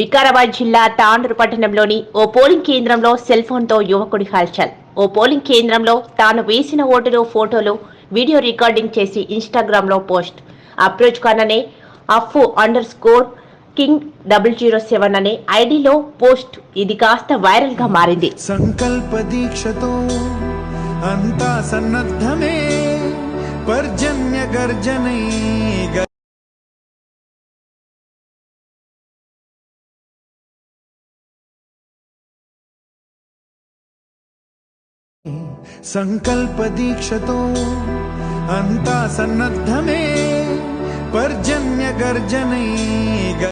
వికారాబాద్ జిల్లా తాండూరు పట్టణంలోని ఓ పోలింగ్ కేంద్రంలో సెల్ ఫోన్తో యువకుడి హల్చల్. ఓ పోలింగ్ కేంద్రంలో తాను వేసిన ఓటులో ఫోటోలు వీడియో రికార్డింగ్ చేసి ఇన్స్టాగ్రామ్లో post. Approach కాననే Affu underscore king double zero seven అనే ఐడిలో పోస్ట్ ఇది కాస్త వైరల్గా మారింది. సంకల్ప దీక్షతో అంతా సన్నద్ధమే పర్జన్య గర్జనై सङ्कल्पदीक्षतो अन्ता सन्नद्ध मे पर्जन्य ग